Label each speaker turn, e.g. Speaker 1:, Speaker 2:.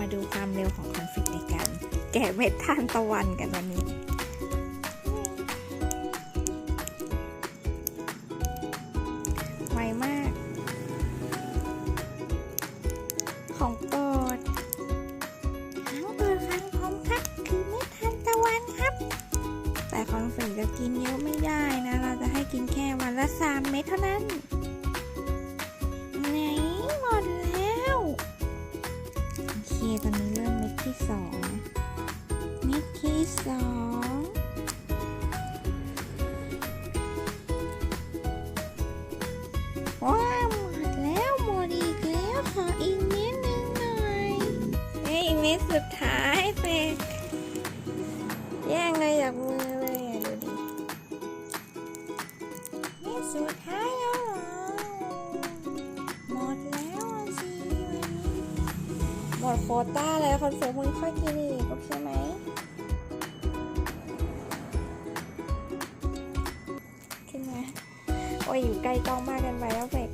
Speaker 1: มาดูความเร็วของคอนฟ lict ในการ แกะเม็ดทานตะวันกันวันนี้ไวมาก ของโปรดทั้งเปิดครั้งพร้อมครับคือเม็ดทานตะวันครับ แต่คอนฟ lict จะกินเยอะไม่ได้นะ เราจะให้กินแค่วันละสามเม็ดเท่านั้น ที่สองว้าวหมดแล้วหมดอีกแล้วขออีกเม็ดหนึ่งหน่อยเฮ้ยเม็ดสุดท้ายเฟกแย่งเลยจากมือเลยอะดูดิเม็ดสุดท้ายแล้วเหรอหมดแล้วสิวันนี้หมดโคต้าแล้วคอนเฟิร์มมึงค่อยกินอีกโอเคไหม โอ้ยอยู่ใกล้กล้องมากเกันไปแล้วเฟก